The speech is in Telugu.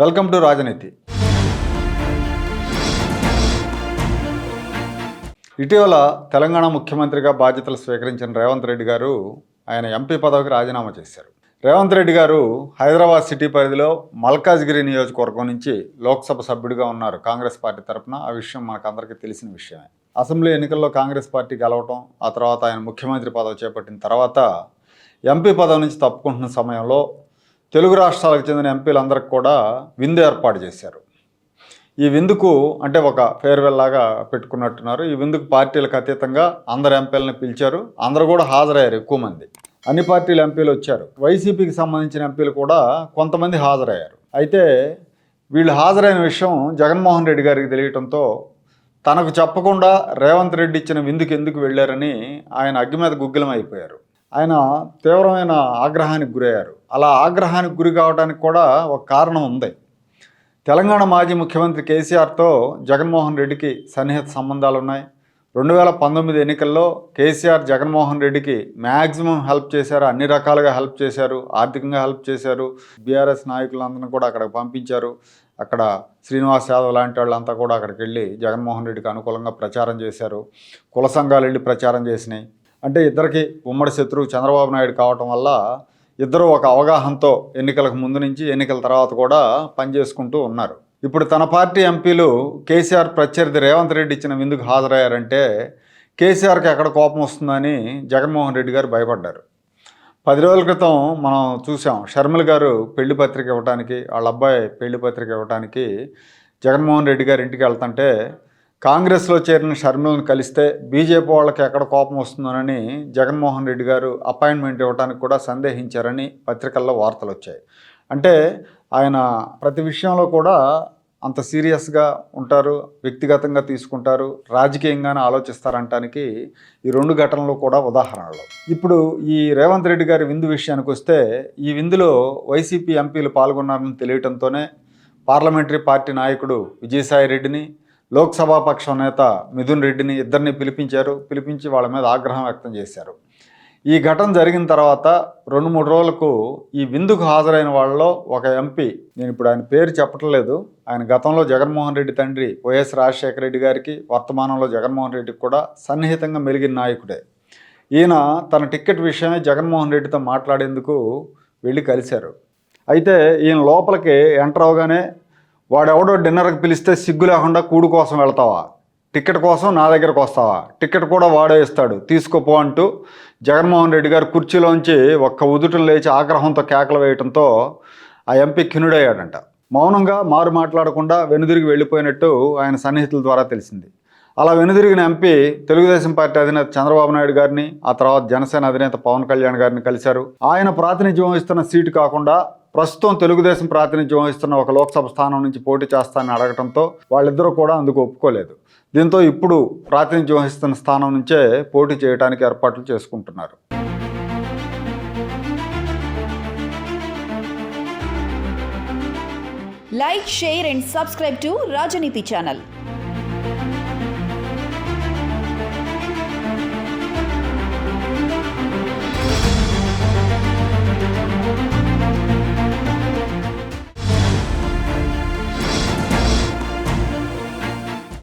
వెల్కమ్ టు రాజనీతి. ఇటీవల తెలంగాణ ముఖ్యమంత్రిగా బాధ్యతలు స్వీకరించిన రేవంత్ రెడ్డి గారు ఆయన ఎంపీ పదవికి రాజీనామా చేశారు. రేవంత్ రెడ్డి గారు హైదరాబాద్ సిటీ పరిధిలో మల్కాజ్గిరి నియోజకవర్గం నుంచి లోక్సభ సభ్యుడిగా ఉన్నారు కాంగ్రెస్ పార్టీ తరఫున ఆ విషయం మనకు అందరికీ తెలిసిన విషయమే. అసెంబ్లీ ఎన్నికల్లో కాంగ్రెస్ పార్టీ గెలవటం ఆ తర్వాత ఆయన ముఖ్యమంత్రి పదవి చేపట్టిన తర్వాత ఎంపీ పదవి నుంచి తప్పుకుంటున్న సమయంలో తెలుగు రాష్ట్రాలకు చెందిన ఎంపీలందరికి కూడా విందు ఏర్పాటు చేశారు. ఈ విందుకు అంటే ఒక ఫేర్వెల్ లాగా పెట్టుకున్నట్టున్నారు. ఈ విందుకు పార్టీలకు అతీతంగా అందరు ఎంపీలను పిలిచారు. అందరూ కూడా హాజరయ్యారు ఎక్కువ మంది. అన్ని పార్టీల ఎంపీలు వచ్చారు. వైసీపీకి సంబంధించిన ఎంపీలు కూడా కొంతమంది హాజరయ్యారు. అయితే వీళ్ళు హాజరైన విషయం జగన్మోహన్ రెడ్డి గారికి తెలియటంతో తనకు చెప్పకుండా రేవంత్ రెడ్డి ఇచ్చిన విందుకు ఎందుకు వెళ్ళారని ఆయన అగ్గి మీద గుగ్గిలం అయిపోయారు ఆయన తీవ్రమైన ఆగ్రహానికి గురయ్యారు. అలా ఆగ్రహానికి గురి కావడానికి కూడా ఒక కారణం ఉంది. తెలంగాణ మాజీ ముఖ్యమంత్రి కేసీఆర్తో జగన్మోహన్ రెడ్డికి సన్నిహిత సంబంధాలు ఉన్నాయి. రెండు వేల పంతొమ్మిది ఎన్నికల్లో కేసీఆర్ జగన్మోహన్ రెడ్డికి మ్యాక్సిమం హెల్ప్ చేశారు. అన్ని రకాలుగా హెల్ప్ చేశారు. ఆర్థికంగా హెల్ప్ చేశారు. బీఆర్ఎస్ నాయకులందరినీ కూడా అక్కడికి పంపించారు. అక్కడ శ్రీనివాస్ యాదవ్ లాంటి వాళ్ళంతా కూడా అక్కడికి వెళ్ళి జగన్మోహన్ రెడ్డికి అనుకూలంగా ప్రచారం చేశారు. కుల సంఘాలు వెళ్ళి ప్రచారం చేసినాయి. అంటే ఇద్దరికి ఉమ్మడి శత్రువు చంద్రబాబు నాయుడు కావటం వల్ల ఇద్దరు ఒక అవగాహనతో ఎన్నికలకు ముందు నుంచి ఎన్నికల తర్వాత కూడా పనిచేసుకుంటూ ఉన్నారు. ఇప్పుడు తన పార్టీ ఎంపీలు కేసీఆర్ ప్రత్యర్థి రేవంత్ రెడ్డి ఇచ్చిన విందుకు హాజరయ్యారంటే కేసీఆర్కి ఎక్కడ కోపం వస్తుందని జగన్మోహన్ రెడ్డి గారు భయపడ్డారు. పది రోజుల క్రితం మనం చూసాం షర్మిల గారు పెళ్ళి పత్రిక ఇవ్వడానికి వాళ్ళ అబ్బాయి పెళ్ళి పత్రిక ఇవ్వడానికి జగన్మోహన్ రెడ్డి గారి ఇంటికి వెళ్తుంటే కాంగ్రెస్లో చేరిన షర్మిలను కలిస్తే బీజేపీ వాళ్ళకి ఎక్కడ కోపం వస్తుందోనని జగన్మోహన్ రెడ్డి గారు అపాయింట్మెంట్ ఇవ్వడానికి కూడా సందేహించారని పత్రికల్లో వార్తలు వచ్చాయి. అంటే ఆయన ప్రతి విషయంలో కూడా అంత సీరియస్గా ఉంటారు వ్యక్తిగతంగా తీసుకుంటారు రాజకీయంగానే ఆలోచిస్తారంటానికి ఈ రెండు ఘటనలు కూడా ఉదాహరణలు. ఇప్పుడు ఈ రేవంత్ రెడ్డి గారి విందు విషయానికి వస్తే ఈ విందులో వైసీపీ ఎంపీలు పాల్గొన్నారని తెలియటంతోనే పార్లమెంటరీ పార్టీ నాయకుడు విజయసాయి రెడ్డిని లోక్సభా పక్షం నేత మిథున్ రెడ్డిని ఇద్దరిని పిలిపించారు. పిలిపించి వాళ్ళ మీద ఆగ్రహం వ్యక్తం చేశారు. ఈ ఘటన జరిగిన తర్వాత రెండు మూడు రోజులకు ఈ విందుకు హాజరైన వాళ్ళలో ఒక ఎంపీ నేను ఇప్పుడు ఆయన పేరు చెప్పట్లేదు. ఆయన గతంలో జగన్మోహన్ రెడ్డి తండ్రి వైఎస్ రాజశేఖర రెడ్డి గారికి వర్తమానంలో జగన్మోహన్ రెడ్డికి కూడా సన్నిహితంగా మెలిగిన నాయకుడే. ఈయన తన టిక్కెట్ విషయమే జగన్మోహన్ రెడ్డితో మాట్లాడేందుకు వెళ్ళి కలిశారు. అయితే ఈయన లోపలికి ఎంటర్ అవగానే వాడెవడో డిన్నర్కి పిలిస్తే సిగ్గు లేకుండా కూడు కోసం వెళ్తావా? టికెట్ కోసం నా దగ్గరకు వస్తావా? టికెట్ కూడా వాడే ఇస్తాడు. తీసుకోపో అంటూ జగన్మోహన్ రెడ్డి గారు కుర్చీలోంచి ఒక్క ఉదుటం లేచి ఆగ్రహంతో కేకలు వేయడంతో ఆ ఎంపీ కినుడయ్యాడంట. మౌనంగా మారు మాట్లాడకుండా వెనుదిరిగి వెళ్ళిపోయినట్టు ఆయన సన్నిహితుల ద్వారా తెలిసింది. అలా వెనుదిరిగిన ఎంపీ తెలుగుదేశం పార్టీ అధినేత చంద్రబాబు నాయుడు గారిని ఆ తర్వాత జనసేన అధినేత పవన్ కళ్యాణ్ గారిని కలిశారు. ఆయన ప్రాతినిధ్యం వహిస్తున్న సీటు కాకుండా ప్రస్తుతం తెలుగుదేశం ప్రాతినిధ్యం వహిస్తున్న ఒక లోక్సభ స్థానం నుంచి పోటీ చేస్తానని అడగటంతో వాళ్ళిద్దరూ కూడా అందుకు ఒప్పుకోలేదు. దీంతో ఇప్పుడు ప్రాతినిధ్యం వహిస్తున్న స్థానం నుంచే పోటీ చేయడానికి ఏర్పాట్లు చేసుకుంటున్నారు. Like share and subscribe to Rajaneeti channel